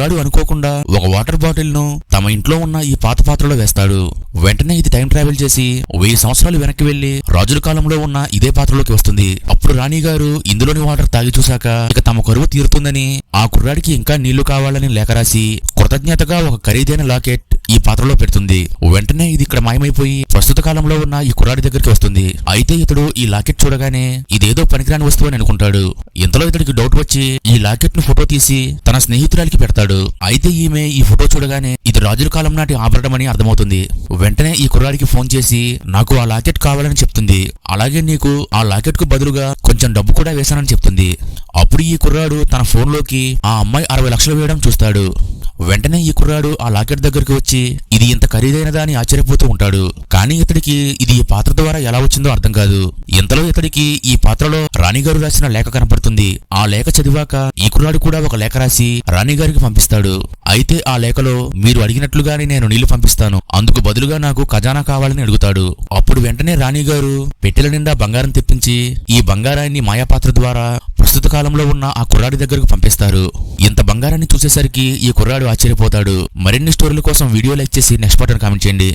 కుర్రాడు అనుకోకుండా ఒక వాటర్ బాటిల్ను తమ ఇంట్లో ఉన్న ఈ పాత పాత్రలో వేస్తాడు. వెంటనే ఇది టైం ట్రావెల్ చేసి వెయ్యి సంవత్సరాలు వెనక్కి వెళ్ళి రాజుల కాలంలో ఉన్న ఇదే పాత్రలోకి వస్తుంది. అప్పుడు రాణి గారు ఇందులోని వాటర్ తాగి చూశాక ఇక తమ కరువు తీరుతుందని ఆ కుర్రాడికి ఇంకా నీళ్ళు కావాలని లేఖ రాసి కృతజ్ఞతగా ఒక ఖరీదైన లాకెట్ పాత్రలో పెడుతుంది. వెంటనే ఇది ఇక్కడ మాయమైపోయి ప్రస్తుత కాలంలో ఉన్న ఈ కుర్రాడి దగ్గరికి వస్తుంది. అయితే ఇతడు ఈ లాకెట్ చూడగానే ఇదేదో పనికిరాని వస్తువు అని అనుకుంటాడు. ఇంతలో ఇతడికి డౌట్ వచ్చి ఈ లాకెట్ను ఫోటో తీసి తన స్నేహితురాలికి పెడతాడు. అయితే ఈమె ఈ ఫోటో చూడగానే ఇది రాజుల కాలం నాటి ఆభరణం అని అర్థమవుతుంది. వెంటనే ఈ కుర్రాడికి ఫోన్ చేసి నాకు ఆ లాకెట్ కావాలని చెప్తుంది. అలాగే నీకు ఆ లాకెట్కు బదులుగా కొంచెం డబ్బు కూడా వేశానని చెప్తుంది. అప్పుడు ఈ కుర్రాడు తన ఫోన్లోకి ఆ అమ్మాయి అరవై లక్షలు వేయడం చూస్తాడు. వెంటనే ఈ కుర్రాడు ఆ లాకెట్ దగ్గరికి వచ్చి ఇది ఇంత ఖరీదైనదా అని ఆశ్చర్యపోతూ ఉంటాడు. కానీ ఇతడికి ఇది ఈ పాత్ర ద్వారా ఎలా వచ్చిందో అర్థం కాదు. ఇంతలో ఇతడికి ఈ పాత్రలో రాణిగారు రాసిన లేఖ కనపడుతుంది. ఆ లేఖ చదివాక ఈ కుర్రాడు కూడా ఒక లేఖ రాసి రాణిగారికి పంపిస్తాడు. అయితే ఆ లేఖలో మీరు అడిగినట్లుగానే నేను నీళ్ళు పంపిస్తాను. అందుకు బదులుగా నాకు ఖజానా కావాలని అడుగుతాడు. అప్పుడు వెంటనే రాణిగారు పెట్టెల నిండా బంగారం తెప్పించి ఈ బంగారాన్ని మాయాపాత్ర ద్వారా కాలంలో ఉన్న ఆ కుర్రాడి దగ్గరకు పంపిస్తారు. ఇంత బంగారాన్ని చూసేసరికి ఈ కుర్రాడు ఆశ్చర్యపోతాడు. మరిన్ని స్టోరీల కోసం వీడియో లైక్ చేసి నెక్స్ట్ బటన్ కామెంట్ చేయండి.